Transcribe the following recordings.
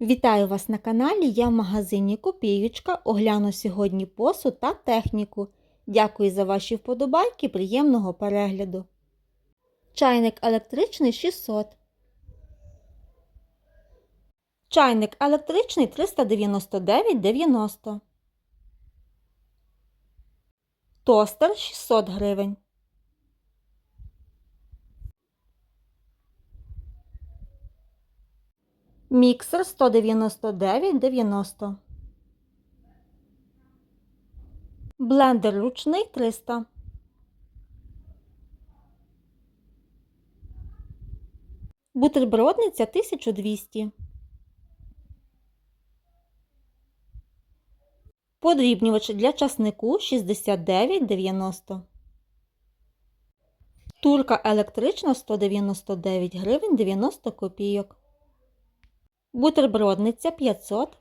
Вітаю вас на каналі. Я в магазині Копіючка. Огляну сьогодні посуд та техніку. Дякую за ваші вподобайки. Приємного перегляду. Чайник електричний 600. Чайник електричний 399,90. Тостер 600 гривень. Міксер 199,90. Блендер ручний 300. Бутербродниця 1200. Подрібнювач для часнику 69,90. Турка електрична 199 гривень 90 копійок. Бутербродниця 500.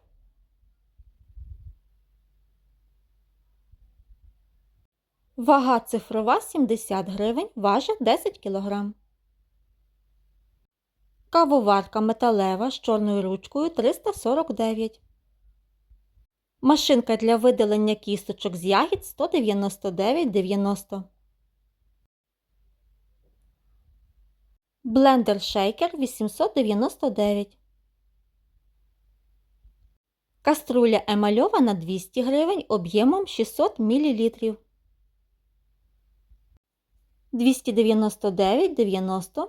Вага цифрова 70 гривень, важить 10 кг. Кавоварка металева з чорною ручкою 349. Машинка для видалення кісточок з ягід 199,90. Блендер шейкер 899. Каструля емальована 200 гривень об'ємом 600 мл. 299,90.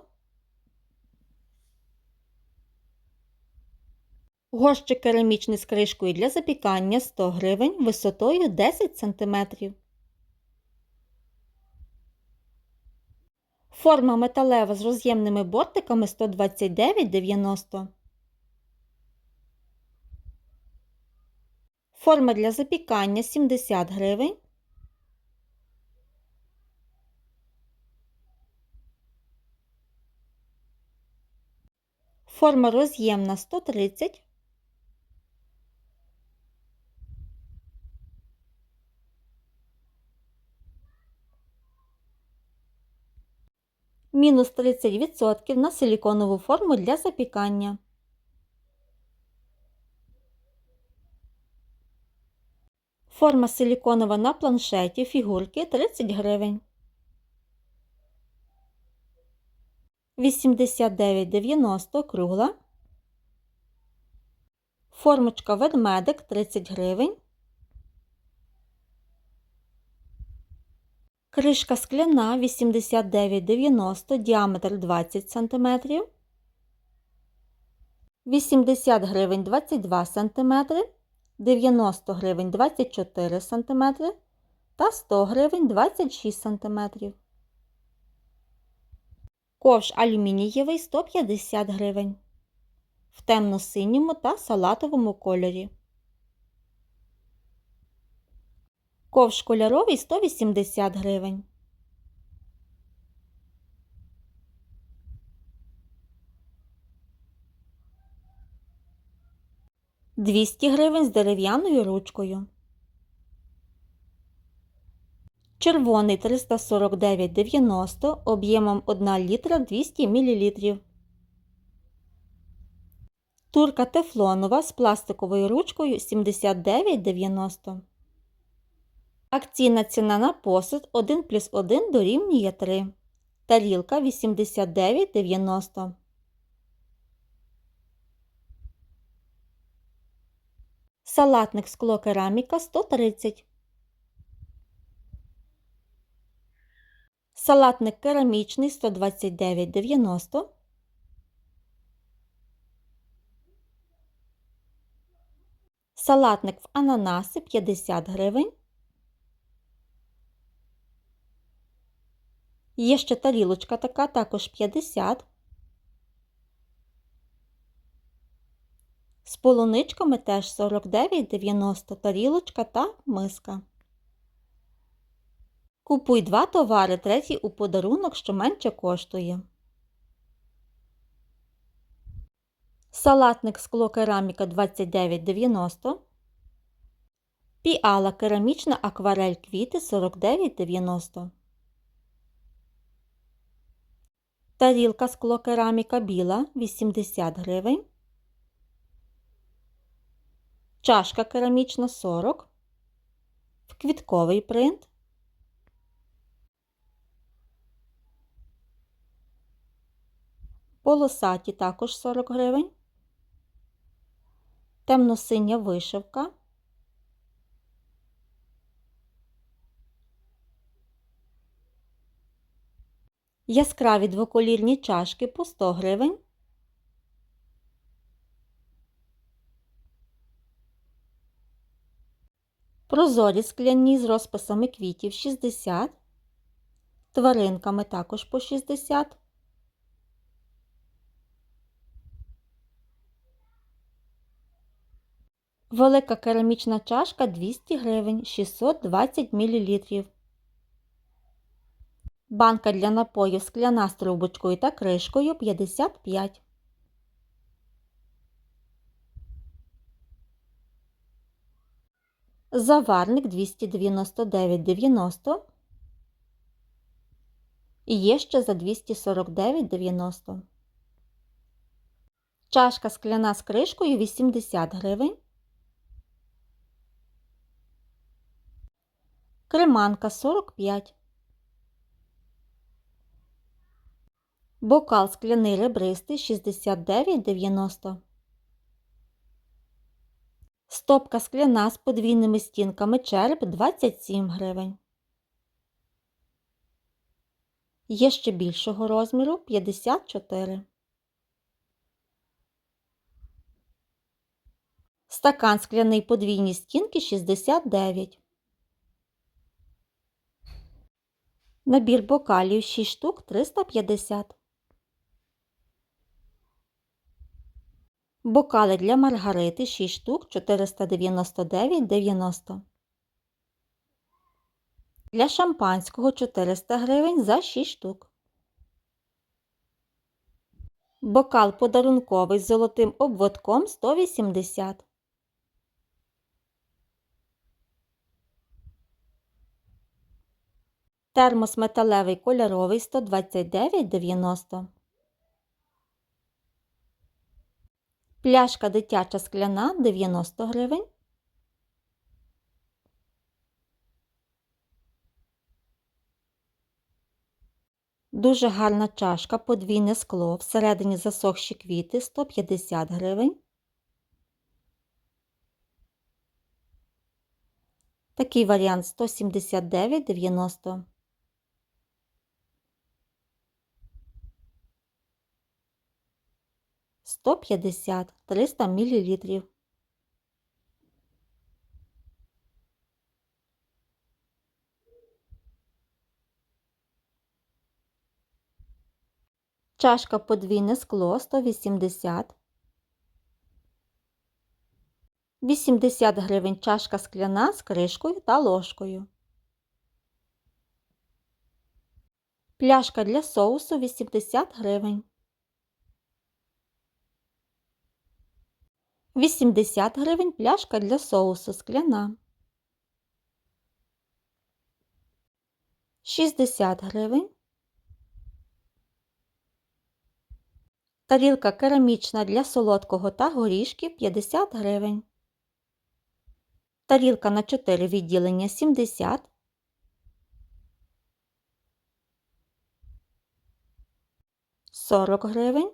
Горщик керамічний з кришкою для запікання 100 гривень висотою 10 см. Форма металева з роз'ємними бортиками 129,90. Форма для запікання 70 гривень. Форма роз'ємна 130. Мінус 30% на силіконову форму для запікання. Форма силіконова на планшеті фігурки 30 гривень. 89,90 кругла. Формочка ведмедик 30 гривень. Кришка скляна 89,90 діаметр 20 см. 80 гривень 22 см. 90 гривень 24 см та 100 гривень 26 см. Ковш алюмінієвий 150 гривень. В темно-синьому та салатовому кольорі. Ковш кольоровий 180 гривень. Двісті гривень з дерев'яною ручкою. Червоний 349,90 об'ємом 1 літра 200 мл. Турка тефлонова з пластиковою ручкою 79,90. Акційна ціна на посуд 1 плюс 1 дорівнює 3. Тарілка 89,90. Салатник скло кераміка 130. Салатник керамічний 129,90. Салатник в ананаси 50 гривень. Є ще тарілочка така, також 50. З полуничками теж 49,90 тарілочка та миска. Купуй два товари, третій у подарунок, що менше коштує. Салатник скло кераміка 29,90. Піала керамічна акварель квіти 49,90. Тарілка скло кераміка біла 80 гривень. Чашка керамічна 40. В квітковий принт. Полосаті також 40 гривень. Темно-синя вишивка. Яскраві двоколірні чашки по 100 гривень. Прозорі скляні з розписами квітів 60. Тваринками також по 60. Велика керамічна чашка 200 гривень 620 мл. Банка для напою скляна з трубочкою та кришкою 55. Заварник 299,90. І є ще за 249,90. Чашка скляна з кришкою 80 гривень. Креманка 45. Бокал скляний ребристий 69,90. Стопка скляна з подвійними стінками череп 27 гривень. Є ще більшого розміру 54. Стакан скляний подвійні стінки 69. Набір бокалів 6 штук 350. Бокали для маргарити 6 штук 499,90. Для шампанського 400 гривень за 6 штук. Бокал подарунковий з золотим обводком 180. Термос металевий кольоровий 129,90. Пляшка дитяча скляна 90 гривень. Дуже гарна чашка, подвійне скло, всередині засохші квіти 150 гривень. Такий варіант 179,90. Сто п'ятдесят триста мілілітрів. Чашка подвійне скло 180. 80 гривень чашка скляна з кришкою та ложкою. Пляшка для соусу 80 гривень. 80 гривень пляшка для соусу скляна. 60 гривень. Тарілка керамічна для солодкого та горішків 50 гривень. Тарілка на 4 відділення 70. Сорок гривень.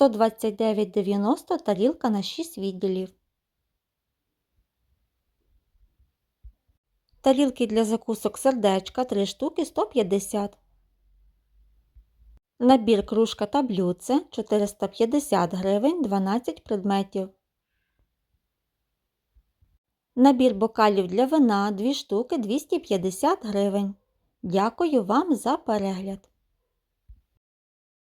Сто двадцять дев'ять дев'яносто тарілка на 6 відділів. Тарілки для закусок сердечка 3 штуки 150. Набір кружка та блюдце 450 гривень 12 предметів. Набір бокалів для вина 2 штуки 250 гривень. Дякую вам за перегляд!